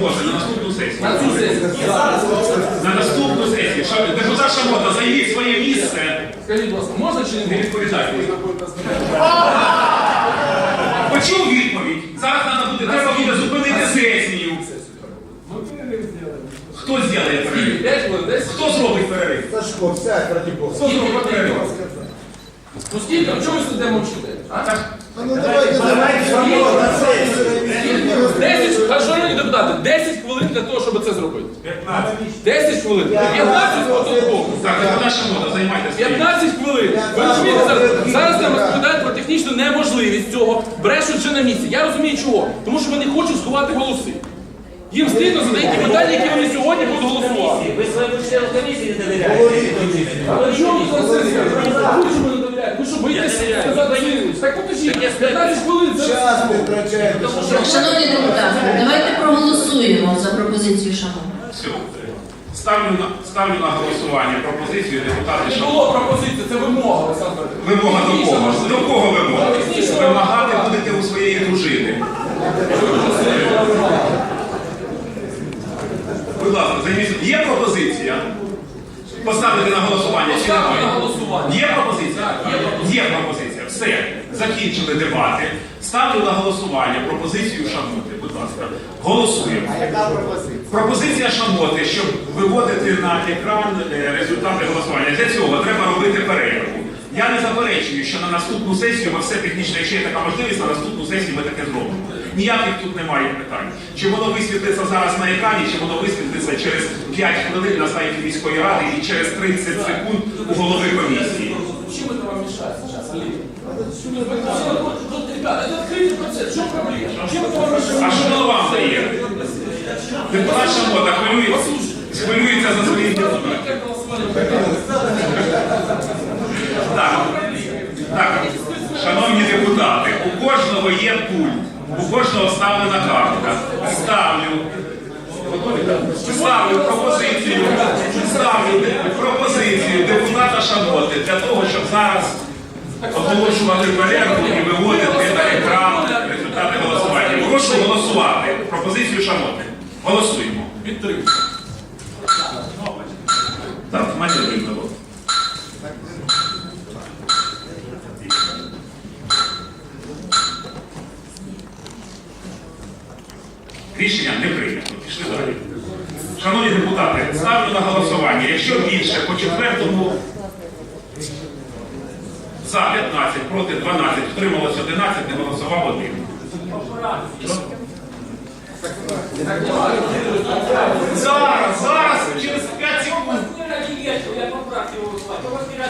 Може, на наступну сесію. На цю сесію. На наступну сесію. Ша- Депутат Шамота, займіть своє місце. Скажіть, будь ласка, можна чи не Не можна? відповідайте. Почув відповідь. Зараз треба буде, треба буде зупинити сесію. Ну, Хто зробить перерив? Хто зробить перерив? Сашко, сядь, ради бога. Хто зробить перерив? Ну скільки? А чого ви сидите мовчите? А? Ну давайте, на 10, шановні депутати, 10 хвилин для того, щоб це зробити. 10 хвилин. 15 протоколу. Так, це наша мода, займайтеся. 15 хвилин. Ви розумієте, зараз, зараз нам розповідають про технічну неможливість цього, брешуть вже на місці. Я розумію чого. Тому що вони хочуть сховати голоси. Їм стидно за деякі питання, які вони сьогодні будуть голосувати. Ви своєму члену комісії не довіряєте. А чого ви? Не довіряєте? Ви що боїтеся сказати? Так покажіть, 15 хвилин це... Час не втрачайте. Шановні депутати, давайте проголосуємо за пропозицію шановного. Все. Ставлю на, ставлю на голосування пропозицію депутатів. Не було пропозиції, це вимога, Олександр Вимога до Технічна кого? До кого вимога? Технічна Вимагати будете у своєї дружини. Будь ласка, займіться. Є пропозиція? Поставити на голосування чи немає? Є пропозиція? Є пропозиція. Є пропозиція. Все. Закінчили дебати. Ставлю на голосування пропозицію Шамоти. Будь ласка. Голосуємо. Яка пропозиція? Пропозиція Шамоти, щоб виводити на екран е, результати голосування. Для цього треба робити перерву. Я не заперечую, що на наступну сесію ми все технічно, якщо є така можливість, на наступну сесію ми таке зробимо. Ніяких тут немає питань. Чи воно висвітлиться зараз на екрані, чи воно висвітлиться через 5 хвилин на сайті міської ради і через 30 секунд у голови комісії. Чем это вам мешает сейчас, Олег? Тут, ребята, это открытый процесс, в чем проблема? Чем это вам мешает? А що воно вам дає? Депутат Шамота хвилюється, хвилюється за своїх депутатів. Кожного ставлена картка. Ставлю. Ставлю пропозицію, ставлю пропозицію депутата Шамоти для того, щоб зараз оголошувати перерву і виводити на екран результати голосування. Прошу голосувати. Пропозицію Шамоти. Голосуємо. Підтримка. Рішення не прийнято. Пішли далі. Шановні депутати, ставлю на голосування. Якщо більше по четвертому за 15, проти 12, втрималось 11, не голосував один.